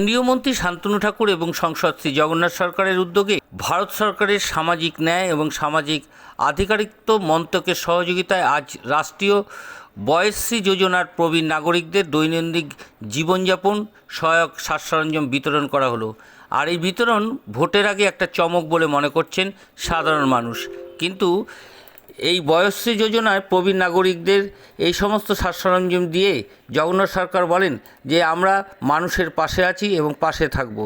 কেন্দ্রীয় মন্ত্রী শান্তনু ঠাকুর এবং সংসদ শ্রী জগন্নাথ সরকারের উদ্যোগে ভারত সরকারের সামাজিক ন্যায় এবং সামাজিক আধিকারিকত্ব মন্ত্রকের সহযোগিতায় আজ রাষ্ট্রীয় বয়সশ্রী যোজনার প্রবীণ নাগরিকদের দৈনন্দিন জীবনযাপন, সহায়ক সাজ সরঞ্জাম বিতরণ করা হলো। আর এই বিতরণ ভোটের আগে একটা চমক বলে মনে করছেন সাধারণ মানুষ। কিন্তু এই বয়শ্রী যোজনায় প্রবীণ নাগরিকদের এই সমস্ত সাজ সরঞ্জাম দিয়ে জগন্নাথ সরকার বলেন যে আমরা মানুষের পাশে আছি এবং পাশে থাকব।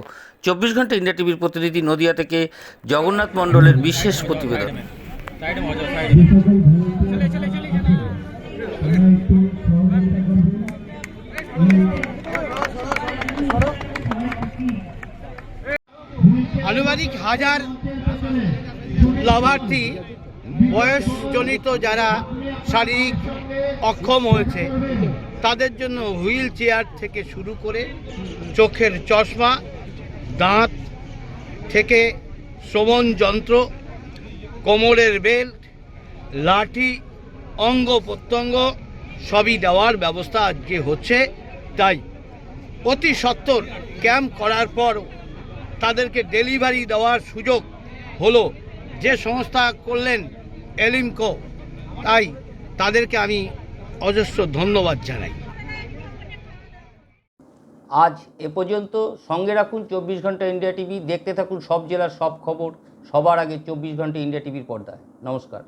চব্বিশ ঘণ্টা ইন্ডিয়া টিভির প্রতিনিধি নদিয়া থেকে জগন্নাথ মণ্ডলের বিশেষ প্রতিবেদন। আনুমানিক হাজার লাভার্থী বয়সজনিত যারা শারীরিক অক্ষম হয়েছে, তাদের জন্য হুইল চেয়ার থেকে শুরু করে চোখের চশমা, দাঁত থেকে শ্রবণ যন্ত্র, কোমরের বেল্ট, লাঠি, অঙ্গ প্রত্যঙ্গ সবই দেওয়ার ব্যবস্থা আজকে হচ্ছে। তাই অতি সত্বর ক্যাম্প করার পর তাদেরকে ডেলিভারি দেওয়ার সুযোগ হলো। যে সংস্থা করলেন এলিমকো, তাই তাদেরকে আমি অজস্র ধন্যবাদ জানাই। আজ এ পর্যন্ত সঙ্গে রাখুন চব্বিশ ঘণ্টা ইন্ডিয়া টিভি, দেখতে থাকুন সব জেলার সব খবর, সবার আগে চব্বিশ ঘণ্টা ইন্ডিয়া টিভির পর্দায়। নমস্কার।